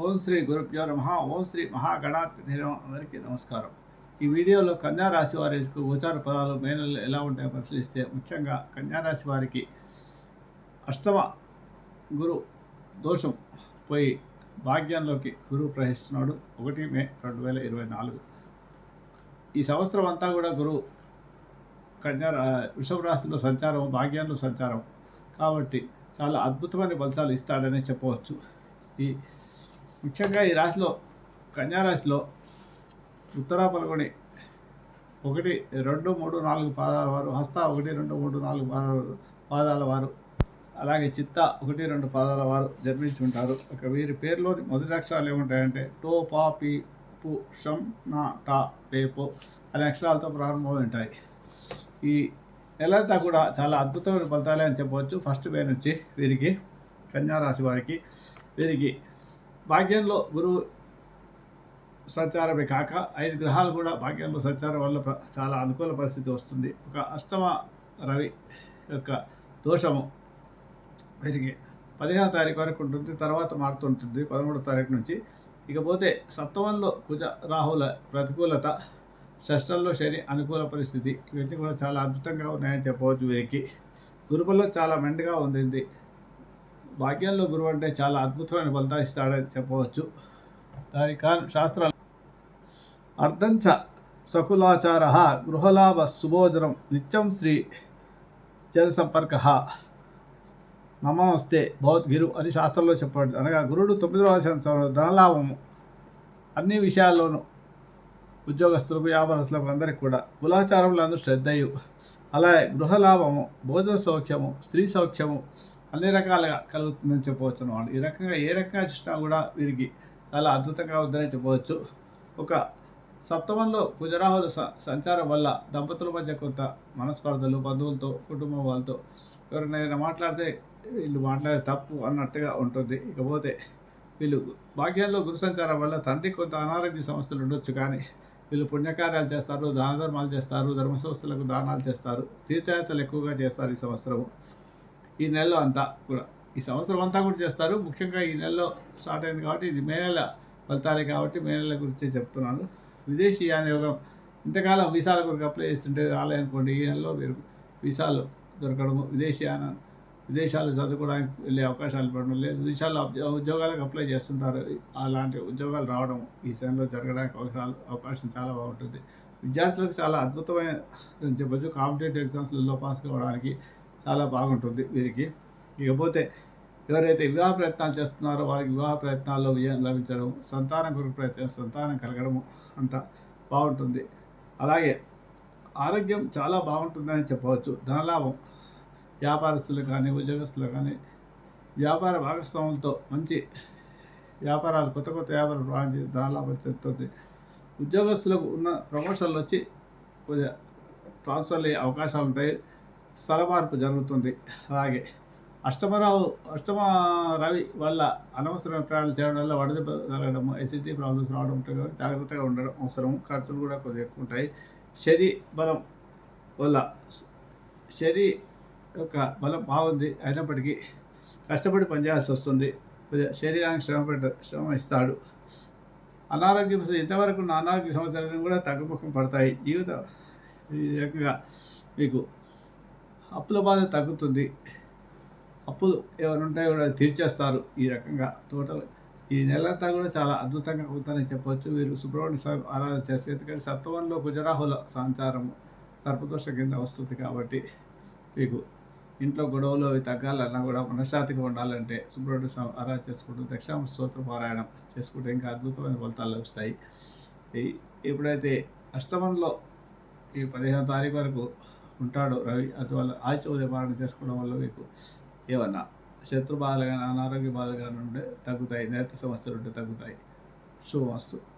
ఓం శ్రీ గురుభ్యో నమ. ఓం శ్రీ మహాగణాధిపతి అందరికీ నమస్కారం. ఈ వీడియోలో కన్యా రాశి వారికి గోచార ఫలాలు మే నెలలో ఎలా ఉంటాయో పరిశీలిస్తే ముఖ్యంగా కన్యారాశి వారికి అష్టమ గురు దోషం పోయి భాగ్యంలోకి గురువు ప్రవహిస్తున్నాడు ఒకటి మే రెండు వేల ఇరవై నాలుగు. ఈ సంవత్సరం అంతా కూడా గురువు కన్యా వృషభ రాశిలో సంచారం భాగ్యంలో సంచారం. కాబట్టి చాలా అద్భుతమైన ఫలితాలు ఇస్తాడనే చెప్పవచ్చు. ఈ ముఖ్యంగా ఈ రాశిలో కన్యారాశిలో ఉత్తరా పల్గొని ఒకటి రెండు మూడు నాలుగు పాదాల వారు హస్త ఒకటి రెండు మూడు నాలుగు పాదాల పాదాల వారు అలాగే చిత్త ఒకటి రెండు పాదాల వారు జన్మించి ఉంటారు ఇక వీరి పేరులోని మొదటి అక్షరాలు ఏముంటాయంటే టో పా పి పు షం నా టా పేపో అనే అక్షరాలతో ప్రారంభమై ఉంటాయి ఈ నెలంతా కూడా చాలా అద్భుతమైన ఫలితాలే అని చెప్పవచ్చు. ఫస్ట్ మే నుంచి వీరికి కన్యారాశి వారికి వీరికి భాగ్యంలో గురువు సంచారమే కాక ఐదు గ్రహాలు కూడా భాగ్యంలో సంచారం వల్ల చాలా అనుకూల పరిస్థితి వస్తుంది. ఒక అష్టమ రవి యొక్క దోషము పెరిగి పదిహేనో తారీఖు వరకు ఉంటుంది తర్వాత మారుతుంటుంది పదమూడో తారీఖు నుంచి. ఇకపోతే సప్తమంలో కుజ రాహుల ప్రతికూలత షష్టంలో శని అనుకూల పరిస్థితి. ఇవన్నీ కూడా చాలా అద్భుతంగా ఉన్నాయని చెప్పవచ్చు వీరికి. గురుబలం చాలా మెండుగా ఉంది భాగ్యంలో గురువు అంటే చాలా అద్భుతమైన ఫలితాలు ఇస్తాడని చెప్పవచ్చు. దాని కారణం శాస్త్రాలు అర్ధంచ సకులాచార గృహలాభ సుభోజనం నిత్యం శ్రీ జనసంపర్క నమస్తే భగవద్గిరు అని శాస్త్రంలో చెప్పండి అనగా గురుడు తొమ్మిది సంవత్సరంలో ధనలాభము అన్ని విషయాల్లోనూ ఉద్యోగస్తులకు వ్యాపారస్తులకు అందరికీ కూడా కులాచారంలో అందరూ శ్రద్ధయు. అలాగే గృహలాభము భోజన సౌఖ్యము స్త్రీ సౌఖ్యము అన్ని రకాలుగా కలుగుతుందని చెప్పవచ్చు అన్నమాట. ఈ రకంగా ఏ రకంగా చూసినా కూడా వీరికి చాలా అద్భుతంగా ఉందని చెప్పవచ్చు. ఒక సప్తమంలో కుజరాహుల స సంచారం వల్ల దంపతుల మధ్య కొంత మనస్పర్ధలు బంధువులతో కుటుంబం వాళ్ళతో ఎవరినైనా మాట్లాడితే వీళ్ళు మాట్లాడే తప్పు అన్నట్టుగా ఉంటుంది. ఇకపోతే వీళ్ళు భాగ్యంలో గురు సంచారం వల్ల తండ్రి కొంత అనారోగ్య సమస్యలు ఉండొచ్చు కానీ వీళ్ళు పుణ్యకార్యాలు చేస్తారు దాన ధర్మాలు చేస్తారు ధర్మ సంస్థలకు దానాలు చేస్తారు తీర్థయాత్రలు ఎక్కువగా చేస్తారు ఈ సంవత్సరం ఈ నెలలో అంతా కూడా. ఈ సంవత్సరం అంతా కూడా చేస్తారు. ముఖ్యంగా ఈ నెలలో స్టార్ట్ అయింది కాబట్టి ఇది మే నెల ఫలితాలే కాబట్టి మే నెల గురించి చెప్తున్నాను. విదేశీ యాన యోగం ఇంతకాలం వీసాల కొరకు అప్లై చేస్తుంటే రాలేదనుకోండి ఈ నెలలో మీరు వీసాలు దొరకడము విదేశీయాన విదేశాలు చదువుకోవడానికి వెళ్ళే అవకాశాలు పడడం లేదు. విదేశాల్లో ఉద్యోగాలకు అప్లై చేస్తుంటారు. అలాంటి ఉద్యోగాలు రావడం ఈ సమయంలో జరగడానికి అవకాశాలు అవకాశం చాలా బాగుంటుంది. విద్యార్థులకు చాలా అద్భుతమైన చెప్పచ్చు కాంపిటేటివ్ ఎగ్జామ్స్లలో పాస్ కావడానికి చాలా బాగుంటుంది వీరికి. ఇకపోతే ఎవరైతే వివాహ ప్రయత్నాలు చేస్తున్నారో వారికి వివాహ ప్రయత్నాల్లో విజయం లభించడం సంతానం కొరకు ప్రయత్నం సంతానం కలగడము అంత బాగుంటుంది. అలాగే ఆరోగ్యం చాలా బాగుంటుందని చెప్పవచ్చు. ధనలాభం వ్యాపారస్తులు కానీ ఉద్యోగస్తులు కానీ వ్యాపార భాగస్వాములతో మంచి వ్యాపారాలు కొత్త కొత్త వ్యాపారాలు ప్రారంభించి ధనలాభం చెందుతుంది. ఉద్యోగస్తులకు ఉన్న ప్రమోషన్లు వచ్చి కొద్దిగా ట్రాన్స్ఫర్లు అయ్యే అవకాశాలు ఉంటాయి. స్థలమార్పు జరుగుతుంది. అలాగే అష్టమరావు అష్టమ రవి వల్ల అనవసరమైన ప్రయాణాలు చేయడం వల్ల వడదెబ్బ తగలడం ఎసిడిటీ ప్రాబ్లమ్స్ రావడం ఉంటాయి జాగ్రత్తగా ఉండడం అవసరం. ఖర్చులు కూడా కొద్దిగా ఎక్కువ ఉంటాయి. శరీ బలం వల్ల శరీ యొక్క బలం బాగుంది అయినప్పటికీ కష్టపడి పనిచేయాల్సి వస్తుంది. కొద్దిగా శరీరానికి శ్రమ పెట్ట శ్రమ ఇస్తాడు. అనారోగ్య ఇంతవరకు ఉన్న అనారోగ్య సమస్యలను కూడా తగ్గుముఖం పడతాయి. జీవిత ఈ రకంగా మీకు అప్పుల బాధ తగ్గుతుంది. అప్పులు ఏమైనా ఉంటాయో కూడా తీర్చేస్తారు ఈ రకంగా. టోటల్ ఈ నెలంతా కూడా చాలా అద్భుతంగా అవుతారని చెప్పొచ్చు. వీరు సుబ్రహ్మణ్య స్వామి ఆరాధన చేస్తారు ఎందుకంటే సప్తమంలో గుజరాహుల సంచారము సర్పదోష కింద వస్తుంది కాబట్టి మీకు ఇంట్లో గొడవలు అవి తగ్గాలన్నా కూడా మనశ్శాంతిగా ఉండాలంటే సుబ్రహ్మణ్య స్వామి ఆరాధన చేసుకుంటూ దక్షిణ స్తోత్ర పారాయణం చేసుకుంటే ఇంకా అద్భుతమైన ఫలితాలు లభిస్తాయి. ఎప్పుడైతే అష్టమంలో ఈ పదిహేనో తారీఖు వరకు ఉంటాడు రవి. అందువల్ల ఆచూర్య పాలన చేసుకోవడం వల్ల మీకు ఏమన్నా శత్రు బాధలు కానీ అనారోగ్య బాధలు కానీ ఉంటే తగ్గుతాయి నేత సమస్యలు ఉంటే తగ్గుతాయి. శుభమస్తు.